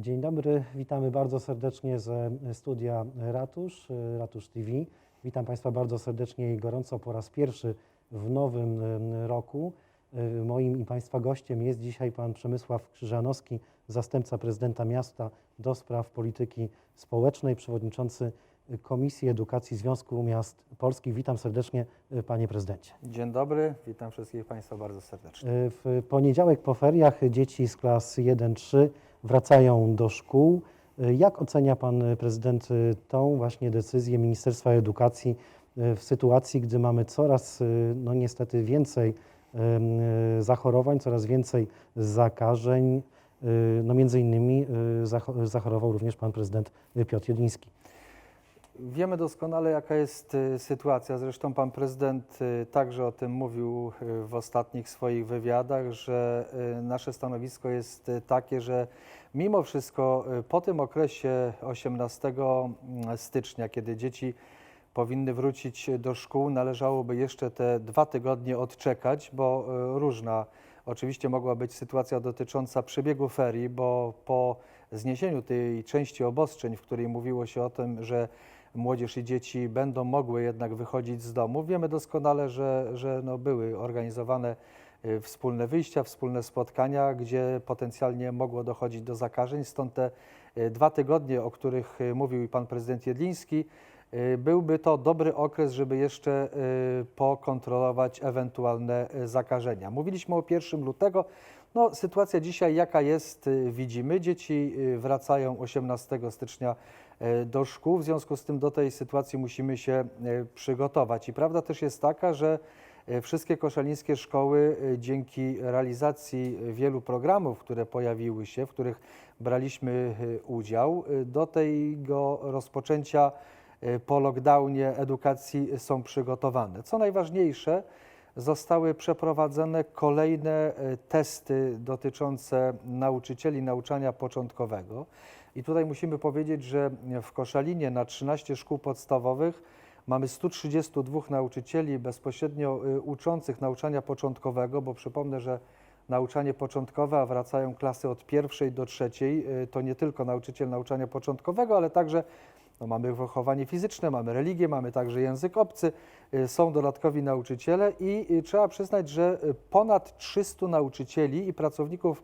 Dzień dobry, witamy bardzo serdecznie ze studia Ratusz, Ratusz TV. Witam Państwa bardzo serdecznie i gorąco po raz pierwszy w nowym roku. E, Moim i Państwa gościem jest dzisiaj pan Przemysław Krzyżanowski, zastępca prezydenta miasta do spraw polityki społecznej, przewodniczący Komisji Edukacji Związku Miast Polskich. Witam serdecznie, e, panie prezydencie. Dzień dobry, witam wszystkich Państwa bardzo serdecznie. E, W poniedziałek po feriach dzieci z klas 1-3 wracają do szkół. E, Jak ocenia pan prezydent tą właśnie decyzję Ministerstwa Edukacji w sytuacji, gdy mamy coraz, no niestety więcej zachorowań, coraz więcej zakażeń, no między innymi zacho- zachorował również pan prezydent Piotr Jedliński. Wiemy doskonale, jaka jest y, sytuacja. Zresztą pan prezydent y, także o tym mówił y, w ostatnich swoich wywiadach, że nasze stanowisko jest takie, że mimo wszystko po tym okresie 18 stycznia, kiedy dzieci powinny wrócić do szkół, należałoby jeszcze te dwa tygodnie odczekać, bo różna oczywiście mogła być sytuacja dotycząca przebiegu ferii, bo po zniesieniu tej części obostrzeń, w której mówiło się o tym, że młodzież i dzieci będą mogły jednak wychodzić z domu. Wiemy doskonale, że, że no były organizowane y, wspólne wyjścia, wspólne spotkania, gdzie potencjalnie mogło dochodzić do zakażeń. Stąd te y, dwa tygodnie, o których y, mówił pan prezydent Jedliński, byłby to dobry okres, żeby jeszcze pokontrolować ewentualne zakażenia. Mówiliśmy o 1 lutego. No, sytuacja dzisiaj jaka jest, y, widzimy. Dzieci y, wracają 18 stycznia y, do szkół, w związku z tym do tej sytuacji musimy się przygotować. I prawda też jest taka, że wszystkie koszalińskie szkoły dzięki realizacji wielu programów, które pojawiły się, w których braliśmy udział, do tego rozpoczęcia po lockdownie edukacji są przygotowane. Co najważniejsze, zostały przeprowadzone kolejne e, testy dotyczące nauczycieli nauczania początkowego. I tutaj musimy powiedzieć, że w Koszalinie na 13 szkół podstawowych mamy 132 nauczycieli bezpośrednio y, uczących nauczania początkowego, bo przypomnę, że nauczanie początkowe, a wracają klasy od pierwszej do trzeciej, y, to nie tylko nauczyciel nauczania początkowego, ale także no, mamy wychowanie fizyczne, mamy religię, mamy także język obcy, y, są dodatkowi nauczyciele i y, trzeba przyznać, że y, ponad 300 nauczycieli i pracowników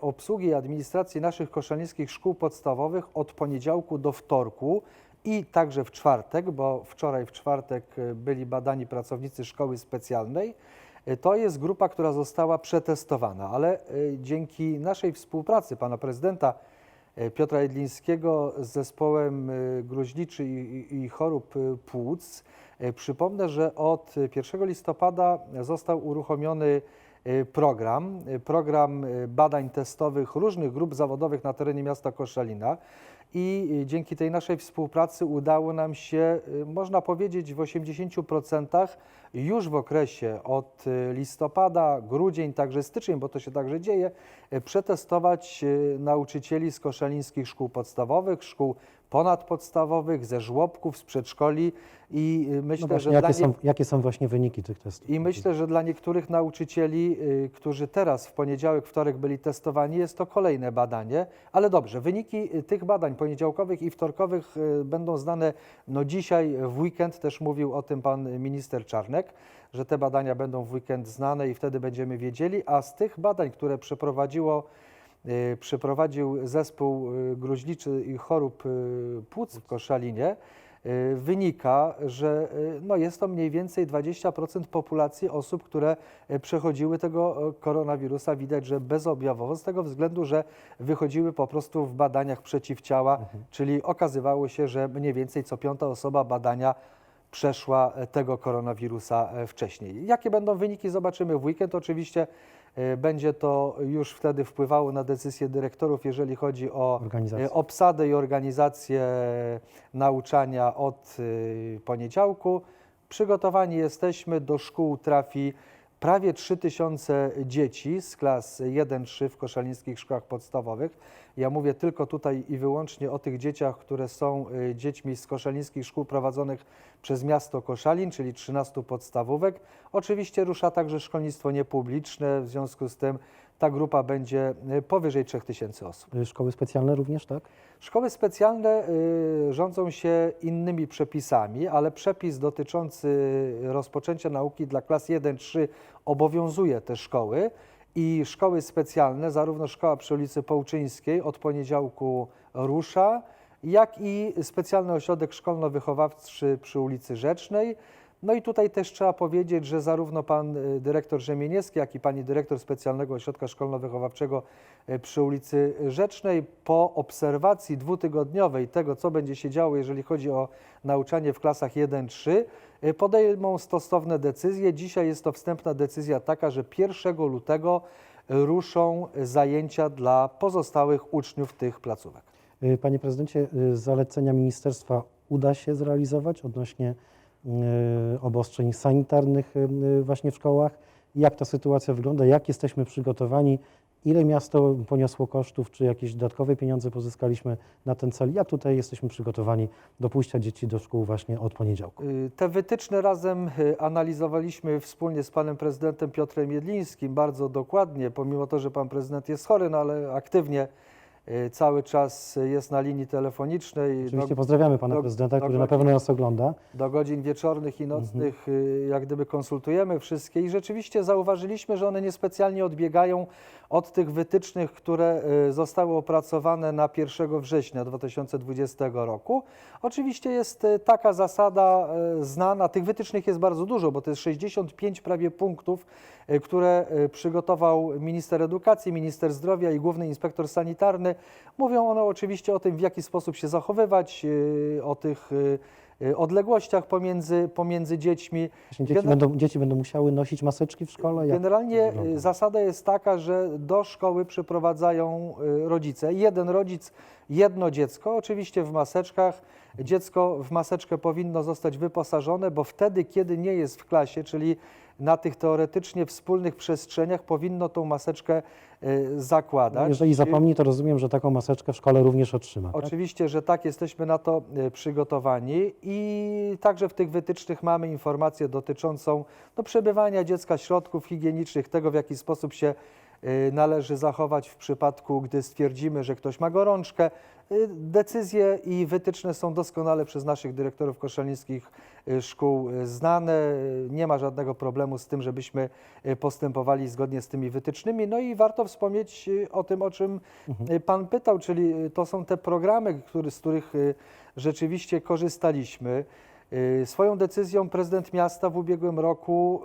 obsługi i administracji naszych koszalińskich szkół podstawowych od poniedziałku do wtorku i także w czwartek, bo wczoraj w czwartek byli badani pracownicy szkoły specjalnej. To jest grupa, która została przetestowana, ale dzięki naszej współpracy pana prezydenta Piotra Jedlińskiego z zespołem y, gruźliczy i, i, chorób y, płuc. Przypomnę, że od 1 listopada został uruchomiony program, program badań testowych różnych grup zawodowych na terenie miasta Koszalina. I y, dzięki tej naszej współpracy udało nam się, y, można powiedzieć, w 80% już w okresie od y, listopada, grudzień, także styczeń, bo to się także dzieje, przetestować nauczycieli z koszalińskich szkół podstawowych, szkół ponadpodstawowych, ze żłobków, z przedszkoli i y, No myślę, właśnie, że jakie, dla nie... są, jakie są właśnie wyniki tych testów? I myślę, że dla niektórych nauczycieli, y, którzy teraz w poniedziałek, wtorek byli testowani, jest to kolejne badanie. Ale dobrze, wyniki y, tych badań poniedziałkowych i wtorkowych y, będą znane no dzisiaj, w weekend, też mówił o tym pan minister Czarnek, że te badania będą w weekend znane i wtedy będziemy wiedzieli. A z tych badań, które przeprowadziło, przeprowadził zespół y, gruźliczy i chorób y, płuc w Koszalinie, y, wynika, że y, no jest to mniej więcej 20% populacji osób, które y, przechodziły tego y, koronawirusa. Widać, że bezobjawowo, z tego względu, że wychodziły po prostu w badaniach przeciwciała, czyli okazywało się, że mniej więcej co piąta osoba badania przeszła e, tego koronawirusa e, wcześniej. Jakie będą wyniki, zobaczymy w weekend. Oczywiście e, będzie to już wtedy wpływało na decyzje dyrektorów, jeżeli chodzi o obsadę i organizację nauczania od poniedziałku. Przygotowani jesteśmy, do szkół trafi prawie 3000 dzieci z klas 1-3 w koszalińskich szkołach podstawowych. Ja mówię tylko tutaj i wyłącznie o tych dzieciach, które są y, dziećmi z koszalińskich szkół prowadzonych przez miasto Koszalin, czyli 13 podstawówek. Oczywiście rusza także szkolnictwo niepubliczne, w związku z tym ta grupa będzie y, powyżej 3000 osób. Y, Szkoły specjalne również, tak? Szkoły specjalne y, rządzą się innymi przepisami, ale przepis dotyczący rozpoczęcia nauki dla klas 1-3 obowiązuje te szkoły i szkoły specjalne, zarówno szkoła przy ulicy Połczyńskiej od poniedziałku rusza, jak i specjalny ośrodek szkolno-wychowawczy przy ulicy Rzecznej. No i tutaj też trzeba powiedzieć, że zarówno pan y, dyrektor Rzemieniewski, jak i pani dyrektor specjalnego ośrodka szkolno-wychowawczego y, przy ulicy Rzecznej po obserwacji dwutygodniowej tego, co będzie się działo, jeżeli chodzi o nauczanie w klasach 1-3, y, podejmą stosowne decyzje. Dzisiaj jest to wstępna decyzja taka, że 1 lutego ruszą zajęcia dla pozostałych uczniów tych placówek. Panie prezydencie, zalecenia ministerstwa uda się zrealizować odnośnie obostrzeń sanitarnych y, y, właśnie w szkołach? Jak ta sytuacja wygląda? Jak jesteśmy przygotowani? Ile miasto poniosło kosztów? Czy jakieś dodatkowe pieniądze pozyskaliśmy na ten cel? Jak tutaj jesteśmy przygotowani do pójścia dzieci do szkół właśnie od poniedziałku? Y, Te wytyczne razem y, analizowaliśmy wspólnie z panem prezydentem Piotrem Jedlińskim bardzo dokładnie, pomimo to, że pan prezydent jest chory, no ale aktywnie y, cały czas jest na linii telefonicznej. Oczywiście Do, pozdrawiamy pana do- prezydenta, który na dokładnie. pewno nas ogląda. do godzin wieczornych i nocnych y, jak gdyby konsultujemy wszystkie i rzeczywiście zauważyliśmy, że one niespecjalnie odbiegają od tych wytycznych, które y, zostały opracowane na 1 września 2020 roku. Oczywiście jest y, taka zasada y, znana, tych wytycznych jest bardzo dużo, bo to jest 65 prawie punktów, y, które y, przygotował minister edukacji, minister zdrowia i główny inspektor sanitarny. Mówią one oczywiście o tym, w jaki sposób się zachowywać, y, o tych y, y, odległościach pomiędzy, pomiędzy dziećmi. Dzieci, Gener- będą, dzieci będą musiały nosić maseczki w szkole? Jak Generalnie zasada jest taka, że do szkoły przyprowadzają rodzice. Jeden rodzic, jedno dziecko, oczywiście w maseczkach. Dziecko w maseczkę powinno zostać wyposażone, bo wtedy, kiedy nie jest w klasie, czyli na tych teoretycznie wspólnych przestrzeniach, powinno tą maseczkę y, zakładać. Jeżeli zapomni, to rozumiem, że taką maseczkę w szkole również otrzyma. Tak? Oczywiście, że tak, jesteśmy na to e, przygotowani i także w tych wytycznych mamy informację dotyczącą no, przebywania dziecka, środków higienicznych, tego w jaki sposób się e, należy zachować w przypadku, gdy stwierdzimy, że ktoś ma gorączkę. E, Decyzje i wytyczne są doskonale przez naszych dyrektorów koszalnickich e, szkół e, znane. Nie ma żadnego problemu z tym, żebyśmy postępowali zgodnie z tymi wytycznymi. No i warto wspomnieć o tym, o czym e, Pan pytał, czyli to są te programy, który, z których rzeczywiście korzystaliśmy. Swoją decyzją prezydent miasta w ubiegłym roku